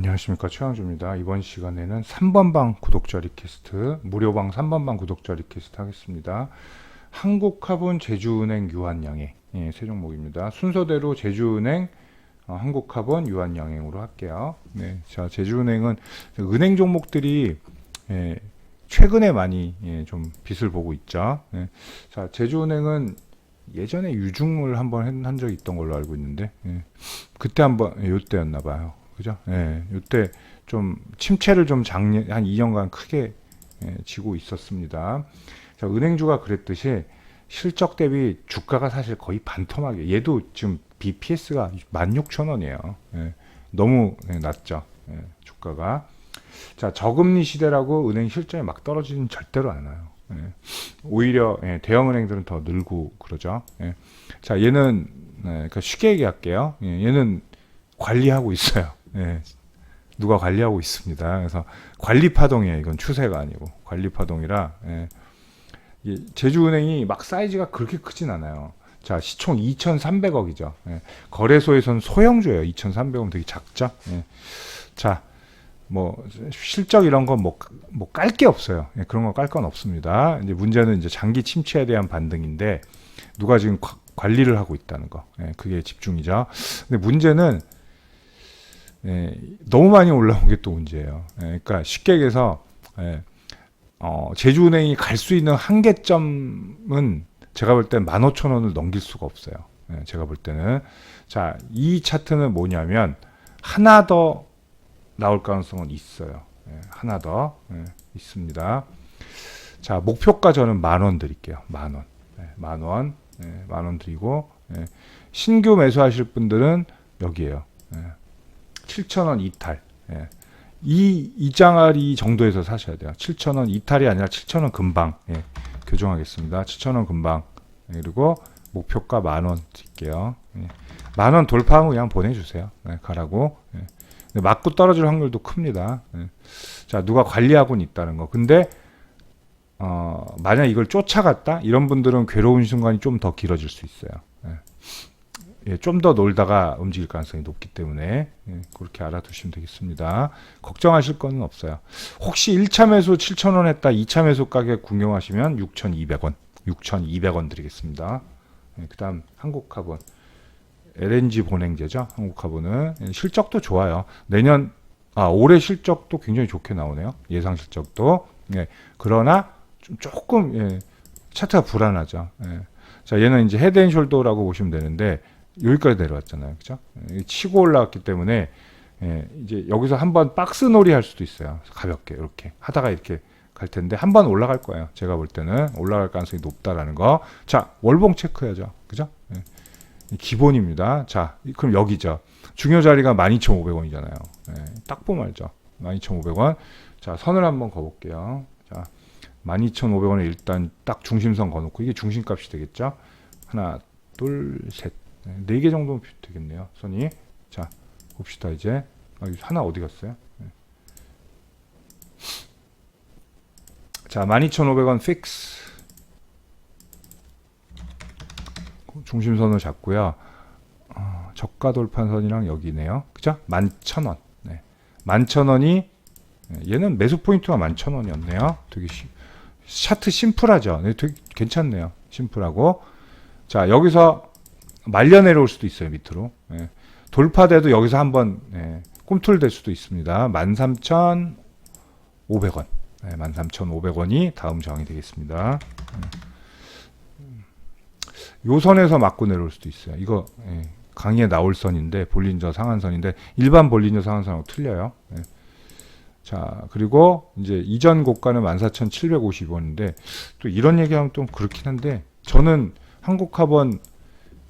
안녕하십니까 최강주입니다. 이번 시간에는 3번 방 구독자 리퀘스트 무료방 3번 방 구독자 리퀘스트 하겠습니다. 한국화분 제주은행 유한양행 예, 세 종목입니다. 순서대로 제주은행 어, 한국화분 유한양행으로 할게요. 네, 자 제주은행은 은행 종목들이 예, 최근에 많이 예, 좀 빛을 보고 있죠. 예. 자 제주은행은 예전에 유중을 한번 한- 한 적이 있던 걸로 알고 있는데 예. 그때 한번 예, 요때였나 봐요. 그죠? 예. 요때 좀 침체를 좀 작년 한 2년간 크게 예, 지고 있었습니다. 자, 은행주가 그랬듯이 실적 대비 주가가 사실 거의 반토막이에요. 얘도 지금 BPS가 16,000원이에요. 예. 너무 예, 낮죠. 예, 주가가. 자, 저금리 시대라고 은행 실적이 막 떨어지진 절대로 않아요. 예. 오히려 예, 대형 은행들은 더 늘고 그러죠. 예. 자, 얘는 예, 그러니까 쉽게 얘기할게요. 예, 얘는 관리하고 있어요. 예. 누가 관리하고 있습니다. 그래서 관리 파동이에요. 이건 추세가 아니고 관리 파동이라 예. 이 제주은행이 막 사이즈가 그렇게 크진 않아요. 자 시총 2,300억이죠. 예. 거래소에서는 소형주예요. 2,300억 되게 작죠. 예. 자 뭐 실적 이런 건뭐뭐깔 게 없어요. 예, 그런 거 깔 건 없습니다. 이제 문제는 이제 장기 침체에 대한 반등인데 누가 지금 과- 관리를 하고 있다는 거. 예, 그게 집중이죠. 근데 문제는 예, 너무 많이 올라온 게 또 문제예요. 예, 그러니까 쉽게 얘기해서 예, 어, 제주은행이 갈 수 있는 한계점은 제가 볼땐 15,000원을 넘길 수가 없어요. 예, 제가 볼 때는 자, 이 차트는 뭐냐면 하나 더 나올 가능성은 있어요. 예, 하나 더 예, 있습니다. 자, 목표가 저는 만 원 드릴게요. 만 원. 예, 만 원. 예, 만원 드리고 예, 신규 매수하실 분들은 여기에요. 예, 7,000원 이탈. 예. 이 이장아리 정도에서 사셔야 돼요. 7,000원 이탈이 아니라 7,000원 금방 예, 교정하겠습니다. 7,000원 금방 예, 그리고 목표가 만원 드릴게요. 예. 만원 돌파하면 그냥 보내주세요. 예, 가라고. 예. 맞고 떨어질 확률도 큽니다. 예. 자 누가 관리하고는 있다는 거. 근데 어, 만약 이걸 쫓아갔다 이런 분들은 괴로운 순간이 좀 더 길어질 수 있어요. 예. 예, 좀 더 놀다가 움직일 가능성이 높기 때문에 예, 그렇게 알아두시면 되겠습니다. 걱정하실 거는 없어요. 혹시 1차 매수 7,000원 했다 2차 매수 가격 궁금하시면 6,200원, 6,200원 드리겠습니다. 예, 그 다음 한국화본 LNG 본행제죠. 한국화본은 예, 실적도 좋아요. 내년 아 올해 실적도 굉장히 좋게 나오네요. 예상 실적도 예, 그러나 좀 조금 예, 차트가 불안하죠. 예. 자 얘는 이제 헤드 앤 숄더라고 보시면 되는데 여기까지 내려왔잖아요. 그죠? 예, 치고 올라왔기 때문에 예, 이제 여기서 한번 박스 놀이 할 수도 있어요. 가볍게 이렇게 하다가 이렇게 갈 텐데 한 번 올라갈 거예요. 제가 볼 때는 올라갈 가능성이 높다라는 거. 자 월봉 체크해야죠. 그죠? 예. 기본입니다. 자 그럼 여기죠. 중요 자리가 12,500원이잖아요. 예, 딱 보면 알죠. 12,500원. 자 선을 한번 거볼게요. 자 12,500원에 일단 딱 중심선 거놓고 이게 중심값이 되겠죠. 하나, 둘, 셋, 네 개 정도면 되겠네요. 선이. 자, 봅시다 이제. 아, 하나 어디 갔어요? 네. 자, 12,500원 픽스. 중심선을 잡고요. 어, 저가 돌판선이랑 여기네요. 그죠? 11,000원. 네. 11,000원이 얘는 매수 포인트가 11,000원이었네요. 되게 쉬, 차트 심플하죠. 네, 되게 괜찮네요. 심플하고. 자, 여기서 말려 내려올 수도 있어요, 밑으로. 예. 돌파돼도 여기서 한번 예, 꿈틀될 수도 있습니다. 13,500원. 예, 13,500원이 다음 저항이 되겠습니다. 예. 요 선에서 맞고 내려올 수도 있어요. 이거 예, 강의에 나올 선인데 볼린저 상한선인데 일반 볼린저 상한선하고 틀려요. 예. 자, 그리고 이제 이전 고가는 14,750원인데 또 이런 얘기하면 좀 그렇긴 한데 저는 한국화번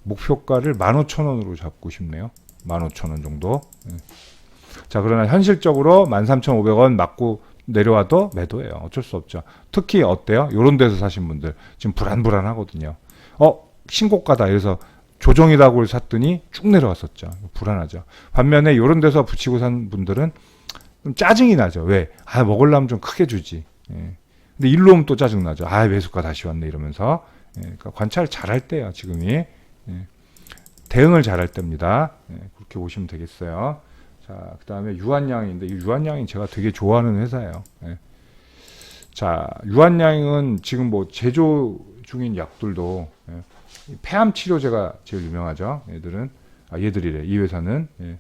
목표가를 15,000원으로 잡고 싶네요. 15,000원 정도. 예. 자, 그러나 현실적으로 13,500원 맞고 내려와도 매도예요. 어쩔 수 없죠. 특히 어때요? 요런 데서 사신 분들 지금 불안불안하거든요. 어, 신고가다. 그래서 조정이라고 샀더니 쭉 내려왔었죠. 불안하죠. 반면에 요런 데서 붙이고 산 분들은 좀 짜증이 나죠. 왜? 아, 먹으려면 좀 크게 주지. 예. 근데 일로 오면 또 짜증 나죠. 아, 매수가 다시 왔네 이러면서. 예, 그러니까 관찰을 잘할 때요, 지금이. 예. 대응을 잘할 때입니다. 예, 그렇게 보시면 되겠어요. 자, 자, 그 다음에 유한양인데 이 유한양이 제가 되게 좋아하는 회사예요. 예. 자, 유한양은 지금 뭐 제조 중인 약들도 폐암 치료제가 제일 유명하죠. 얘들은 아 얘들이래. 이 회사는 예.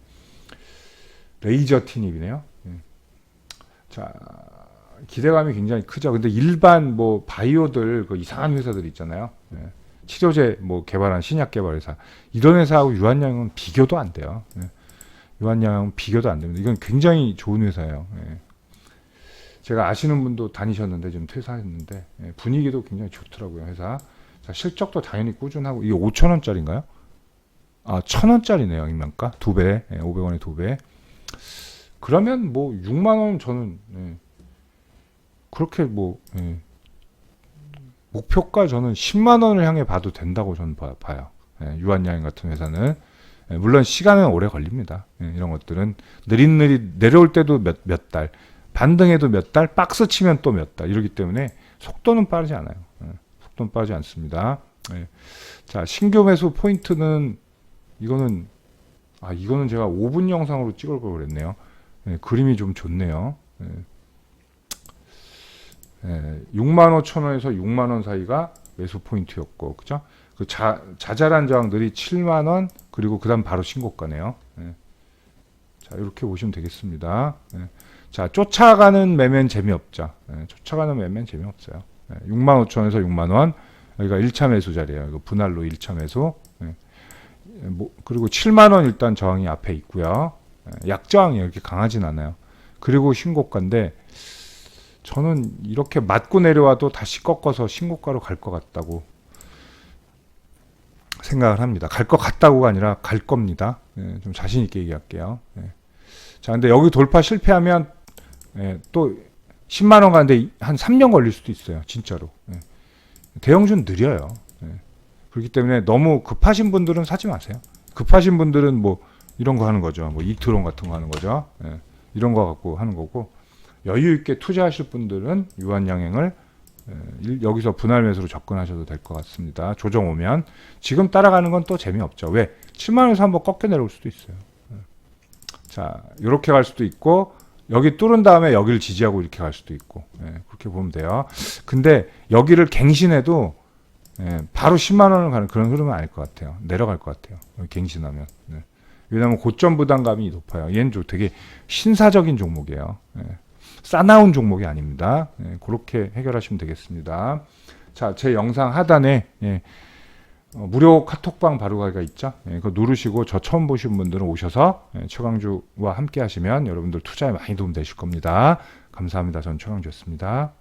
레이저 티닙이네요. 예. 자, 기대감이 굉장히 크죠. 근데 일반 뭐 바이오들 그 이상한 회사들 있잖아요. 예. 치료제 뭐 개발한 신약 개발 회사 이런 회사하고 유한양은 비교도 안 돼요. 예. 유한양은 비교도 안 됩니다. 이건 굉장히 좋은 회사예요. 예. 제가 아시는 분도 다니셨는데 지금 퇴사했는데 예, 분위기도 굉장히 좋더라고요 회사. 자, 실적도 당연히 꾸준하고 이게 5천 원짜리인가요? 아, 천 원짜리네요 임명가 두 배, 예, 500원에 두 배. 그러면 뭐 6만 원 저는 예, 그렇게 뭐 예, 목표가 저는 10만 원을 향해 봐도 된다고 저는 봐, 봐요. 예, 유한양행 같은 회사는 예, 물론 시간은 오래 걸립니다. 예, 이런 것들은 느릿느릿 내려올 때도 몇 몇 달, 반등해도 몇 달, 박스 치면 또 몇 달 이러기 때문에 속도는 빠르지 않아요. 예, 속도는 빠르지 않습니다. 예. 자 신규 매수 포인트는 이거는 아 이거는 제가 5분 영상으로 찍을 걸 그랬네요. 예, 그림이 좀 좋네요. 예. 예, 6만 5천 원에서 6만 원 사이가 매수 포인트였고, 그죠? 그 자, 자잘한 저항들이 7만 원, 그리고 그다음 바로 신고가네요. 예. 자, 이렇게 보시면 되겠습니다. 예. 자, 쫓아가는 매매는 재미없죠. 예, 쫓아가는 매매는 재미없어요. 예, 6만 5천 원에서 6만 원, 여기가 1차 매수 자리예요. 이거 분할로 1차 매수. 예. 예, 뭐, 그리고 7만 원 일단 저항이 앞에 있고요. 예, 약저항이 이렇게 강하진 않아요. 그리고 신고가인데 저는 이렇게 맞고 내려와도 다시 꺾어서 신고가로 갈 것 같다고 생각을 합니다. 갈 것 같다고가 아니라 갈 겁니다. 예, 좀 자신 있게 얘기할게요. 예. 자, 근데 여기 돌파 실패하면 예, 또 10만 원 가는데 한 3년 걸릴 수도 있어요. 진짜로. 예. 대형주는 느려요. 예. 그렇기 때문에 너무 급하신 분들은 사지 마세요. 급하신 분들은 뭐 이런 거 하는 거죠. 뭐 이트론 같은 거 하는 거죠. 예. 이런 거 갖고 하는 거고 여유 있게 투자하실 분들은 유한 양행을 에, 일- 여기서 분할 매수로 접근하셔도 될 것 같습니다. 조정 오면 지금 따라가는 건 또 재미없죠. 왜? 7만 원에서 한번 꺾여 내려올 수도 있어요. 예. 자, 이렇게 갈 수도 있고 여기 뚫은 다음에 여기를 지지하고 이렇게 갈 수도 있고 예, 그렇게 보면 돼요. 근데 여기를 갱신해도 예, 바로 10만 원을 가는 그런 흐름은 아닐 것 같아요. 내려갈 것 같아요. 갱신하면. 네. 왜냐하면 고점 부담감이 높아요. 얘는 좀 되게 신사적인 종목이에요. 예. 싸나운 종목이 아닙니다. 예, 그렇게 해결하시면 되겠습니다. 자, 제 영상 하단에 예, 어, 무료 카톡방 바로가기가 있죠. 예, 그거 누르시고 저 처음 보신 분들은 오셔서 예, 최강주와 함께 하시면 여러분들 투자에 많이 도움 되실 겁니다. 감사합니다. 전 최강주였습니다.